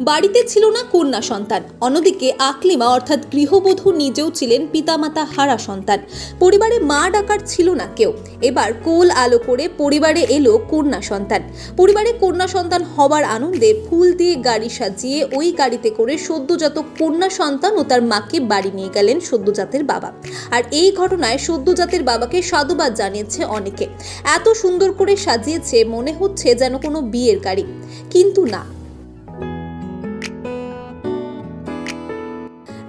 বাড়িতে ছিল না কন্যা সন্তান। অন্যদিকে আকলিমা অর্থাৎ গৃহবধূ নিজেও ছিলেন পিতামাতা হারা সন্তান। পরিবারে মা ডাকার ছিল না কেউ। এবার কোল আলো করে পরিবারে এলো কন্যা সন্তান। পরিবারে কন্যা সন্তান হবার আনন্দে ফুল দিয়ে গাড়ি সাজিয়ে ওই গাড়িতে করে সদ্যজাত কন্যা সন্তান ও তার মাকে বাড়ি নিয়ে গেলেন সদ্যজাতের বাবা। আর এই ঘটনায় সদ্যজাতের বাবাকে সাধুবাদ জানিয়েছে অনেকে। এত সুন্দর করে সাজিয়েছে, মনে হচ্ছে যেন কোনো বিয়ের গাড়ি। কিন্তু না।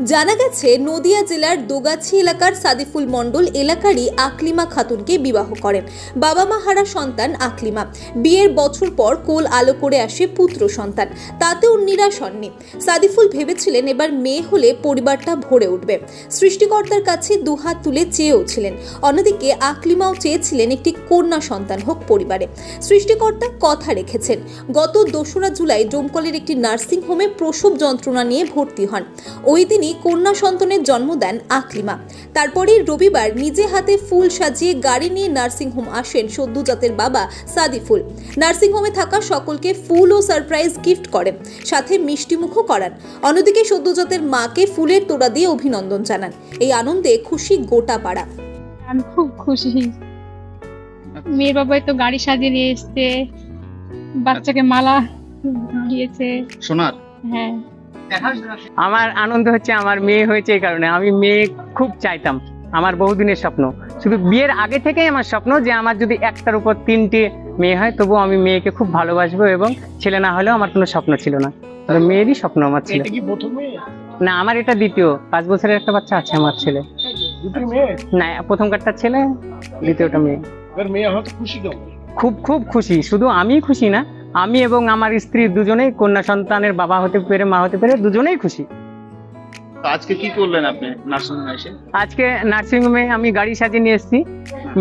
জানা গেছে, নদিয়া জেলার দোগাছি এলাকার সাদিফুল মণ্ডল এলাকারই আকলিমা খাতুনকে বিবাহ করেন। বাবা মা হারা সন্তান আকলিমা। বিয়ের বছর পর কোল আলো করে আসে পুত্র সন্তান। তাতেও নিরাশ হননি। সাদিফুল ভেবেছিলেন এবার মেয়ে হলে পরিবারটা ভরে উঠবে। সৃষ্টিকর্তার কাছে দুহাত তুলে চেয়েও ছিলেন। অন্যদিকে আকলিমাও চেয়েছিলেন একটি কন্যা সন্তান হোক পরিবারে। সৃষ্টিকর্তা কথা রেখেছেন। গত দোসরা জুলাই জমকলের একটি নার্সিং হোমে প্রসব যন্ত্রণা নিয়ে ভর্তি হন। ওই দিনই কন্যা সন্তানের জন্ম দেন আকলিমা। তারপরেই রবিবার নিজে হাতে ফুল সাজিয়ে গাড়ি নিয়ে নার্সিংহোম আসেন সদ্যজাতের বাবা সাদিফুল নার্সিংহোমে থাকা সকলকে ফুল ও সারপ্রাইজ গিফট করেন সাথে মিষ্টিমুখও করান। অন্যদিকে সদ্যজাতের মাকে ফুলের তোড়া দিয়ে অভিনন্দন জানান। এই আনন্দে খুশি গোটা পাড়া। আমি খুব খুশি। মেয়ের বাবাই তো গাড়ি সাজিয়ে নিয়ে এসছে বাচ্চাকে মালা দিয়েছে। সোনার? হ্যাঁ। আমার আনন্দ হচ্ছে আমার মেয়ে হয়েছে এই কারণে। আমি মেয়ে খুব চাইতাম। আমার বহুদিনের স্বপ্ন। শুধু বিয়ের আগে থেকেই আমার স্বপ্ন যে আমার যদি একটার উপর তিনটে মেয়ে হয় তবুও আমি মেয়েকে খুব ভালোবাসবো এবং ছেলে না হলেও আমার কোনো স্বপ্ন ছিল না। মেয়েরই স্বপ্ন আমার ছিল। না আমার এটা দ্বিতীয়। পাঁচ বছরের একটা বাচ্চা আছে আমার ছেলে। না প্রথম কারটা ছেলে দ্বিতীয়টা মেয়ে। খুব খুব খুশি। শুধু আমি খুশি না আমি এবং আমার স্ত্রী দুজনেই কন্যা সন্তানের বাবা হতে পেরে মা হতে পেরে দুজনেই খুশি। আজকে কি করলেন আপনি নার্সিং হোমে এসে? আজকে নার্সিংহোমে আমি গাড়ি সাজিয়ে নিয়ে এসেছি।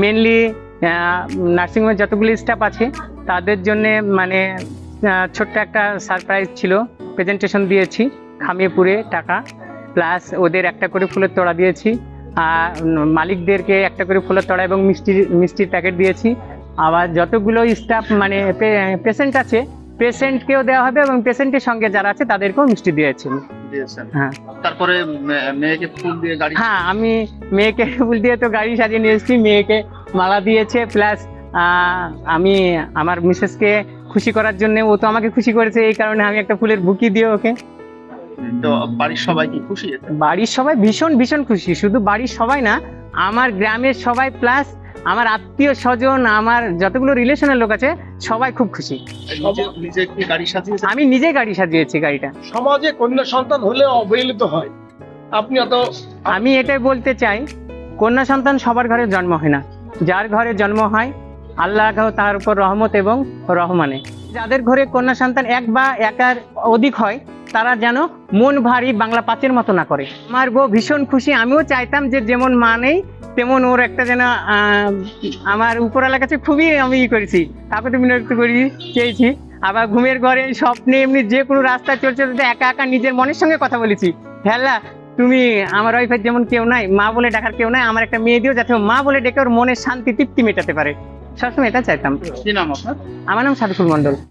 মেনলি নার্সিং নার্সিংহোমে যতগুলি স্টাফ আছে তাদের জন্য মানে ছোট্ট একটা সারপ্রাইজ ছিল। প্রেজেন্টেশন দিয়েছি খামিয়েপুরে টাকা। প্লাস ওদের একটা করে ফুলের তোড়া দিয়েছি। আর মালিকদেরকে একটা করে ফুলের তোড়া এবং মিষ্টি মিষ্টির প্যাকেট দিয়েছি। আবার যতগুলো স্টাফ মানে পেশেন্ট আছে পেশেন্টকেও দেওয়া হবে এবং পেশেন্টের সঙ্গে যারা আছে তাদেরকেও মিষ্টি দিয়েছি দিয়েছেন হ্যাঁ। তারপরে মেয়েকে ফুল দিয়ে গাড়ি হ্যাঁ আমি মেয়েকে ফুল দিয়ে তো গাড়ি সাজিয়ে নিয়ে এসেছি মেয়েকে মালা দিয়েছে প্লাস আমি আমার মিসেসকে খুশি করার জন্য ও তো আমাকে খুশি করেছে এই কারণে আমি একটা ফুলের বুকি দিয়ে ওকে। তো বাড়ির সবাই কি খুশি? বাড়ির সবাই ভীষণ ভীষণ খুশি। শুধু বাড়ির সবাই না আমার গ্রামের সবাই প্লাস আমার আত্মীয় স্বজন আমার যতগুলো রিলেশনের লোক আছে সবাই খুব খুশি। আমি নিজে গাড়ি সাজিয়েছি গাড়িটা। সমাজে কন্যা সন্তান হলে অবহেলিত হয়। আপনি অত আমি এটাই বলতে চাই কন্যা সন্তান সবার ঘরে জন্ম হয় না। যার ঘরে জন্ম হয় আল্লাহ তার উপর রহমত এবং রহমানে। যাদের ঘরে কন্যা সন্তান এক বা একার অধিক হয় তারা যেন মন ভারী বাংলা পাঁচের মতো না করে। আমার বউ ভীষণ খুশি আমিও চাইতাম যে যেমন মা নেই তেমন ওর একটা যেন আমার উপরওয়ালার কাছে খুবই আমি ই করেছি। তাকে তো বিনয় করি চেয়েছি। আবার ঘুমের ঘরে স্বপ্নে এমনি যে কোনো রাস্তায় চলতে চলতে একা একা নিজের মনের সঙ্গে কথা বলেছি। হ্যাঁ তুমি আমার ওয়াইফের যেমন কেউ নাই মা বলে ডাকার কেউ নাই আমার একটা মেয়ে দিও যাতে মা বলে ডেকে ওর মনের শান্তি তৃপ্তি মেটাতে পারে। সবসময় এটা চাইতাম। আমার নাম সাদিকুল মন্ডল